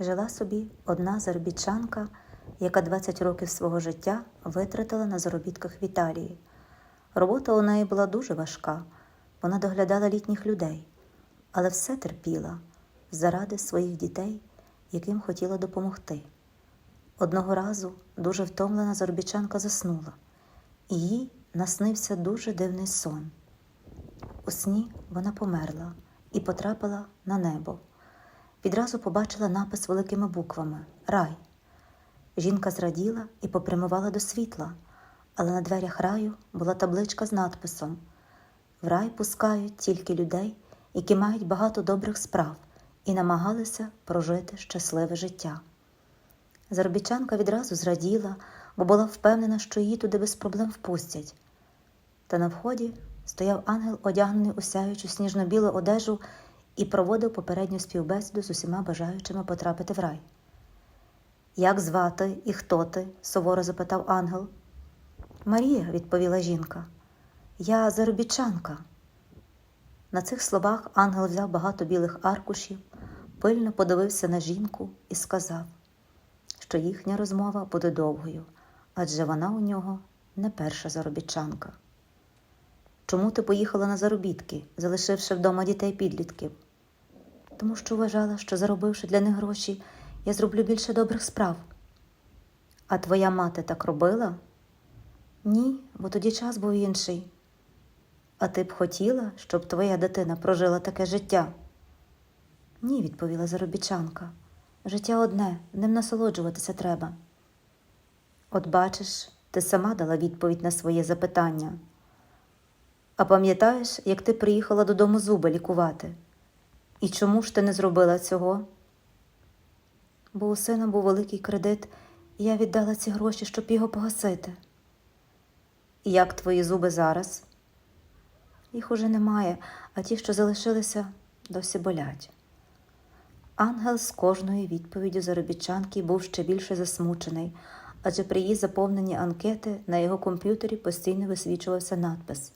Жила собі одна заробітчанка, яка 20 років свого життя витратила на заробітках в Італії. Робота у неї була дуже важка, вона доглядала літніх людей, але все терпіла заради своїх дітей, яким хотіла допомогти. Одного разу дуже втомлена заробітчанка заснула, і їй наснився дуже дивний сон. У сні вона померла і потрапила на небо. Відразу побачила напис великими буквами Рай. Жінка зраділа і попрямувала до світла, але на дверях раю була табличка з надписом В рай пускають тільки людей, які мають багато добрих справ і намагалися прожити щасливе життя. Заробітчанка відразу зраділа, бо була впевнена, що її туди без проблем впустять. Та на вході стояв ангел, одягнений у сяючу сніжно-білу одежу, і проводив попередню співбесіду з усіма бажаючими потрапити в рай. Як звати і хто ти? суворо запитав ангел. Марія, відповіла жінка. Я заробітчанка. На цих словах ангел взяв багато білих аркушів, пильно подивився на жінку і сказав, що їхня розмова буде довгою, адже вона у нього не перша заробітчанка. Чому ти поїхала на заробітки, залишивши вдома дітей підлітків? Тому що вважала, що заробивши для них гроші, я зроблю більше добрих справ. А твоя мати так робила? Ні, бо тоді час був інший. А ти б хотіла, щоб твоя дитина прожила таке життя? Ні, відповіла заробітчанка. Життя одне, ним насолоджуватися треба. От бачиш, ти сама дала відповідь на своє запитання. А пам'ятаєш, як ти приїхала додому зуби лікувати? І чому ж ти не зробила цього? Бо у сина був великий кредит, і я віддала ці гроші, щоб його погасити. І як твої зуби зараз? Їх уже немає, а ті, що залишилися, досі болять. Ангел з кожною відповіддю заробітчанки був ще більше засмучений, адже при її заповненні анкети на його комп'ютері постійно висвічувався надпис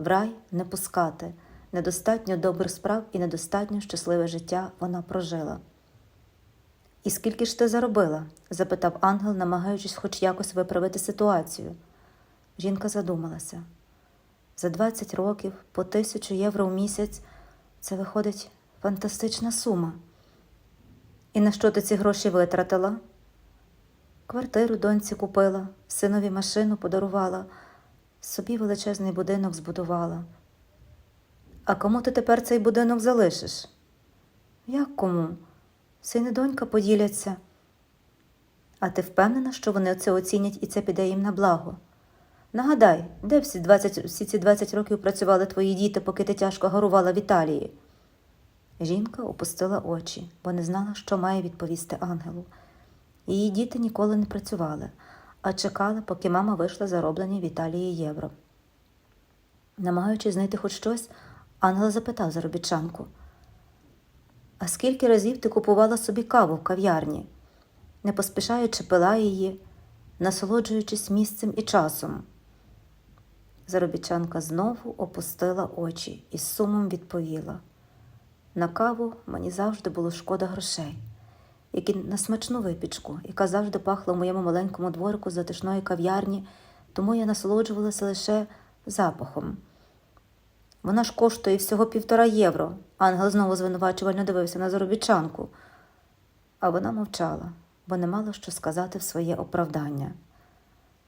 В рай не пускати, недостатньо добрих справ і недостатньо щасливе життя вона прожила. І скільки ж ти заробила? запитав ангел, намагаючись хоч якось виправити ситуацію. Жінка задумалася. За 20 років по тисячу євро в місяць це виходить фантастична сума. І на що ти ці гроші витратила? Квартиру доньці купила, синові машину подарувала, собі величезний будинок збудувала. А кому ти тепер цей будинок залишиш? Як кому? Син і донька поділяться. А ти впевнена, що вони це оцінять і це піде їм на благо? Нагадай, де всі, 20, всі ці 20 років працювали твої діти, поки ти тяжко гарувала в Італії? Жінка опустила очі, бо не знала, що має відповісти ангелу. Її діти ніколи не працювали, а чекали, поки мама вийшла зароблені в Італії євро. Намагаючись знайти хоч щось, ангел запитав заробітчанку. А скільки разів ти купувала собі каву в кав'ярні, не поспішаючи пила її, насолоджуючись місцем і часом? Заробітчанка знову опустила очі і з сумом відповіла. На каву мені завжди було шкода грошей, як і на смачну випічку, яка завжди пахла в моєму маленькому дворику затишної кав'ярні, тому я насолоджувалася лише запахом. Вона ж коштує всього півтора євро. Ангел знову звинувачувально дивився на заробітчанку. А вона мовчала, бо не мала що сказати в своє оправдання.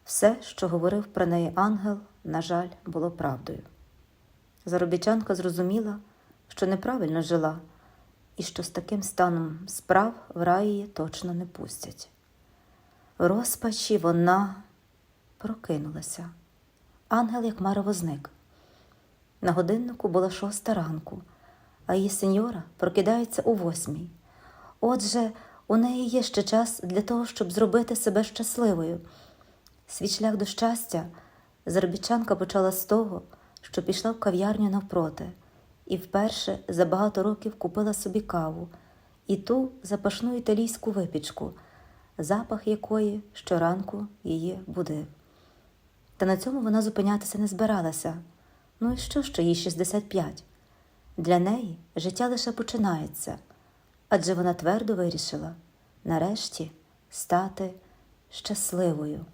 Все, що говорив про неї ангел, на жаль, було правдою. Заробітчанка зрозуміла, що неправильно жила, і що з таким станом справ в рай її точно не пустять. В розпачі вона прокинулася. Ангел, як марево зник. На годиннику була шоста ранку, а її сеньора прокидається у восьмій. Отже, у неї є ще час для того, щоб зробити себе щасливою. Свій шлях до щастя заробітчанка почала з того, що пішла в кав'ярню навпроти, і вперше за багато років купила собі каву і ту запашну італійську випічку, запах якої щоранку її будив. Та на цьому вона зупинятися не збиралася. Ну і що, що їй 65? Для неї життя лише починається, адже вона твердо вирішила, нарешті стати щасливою.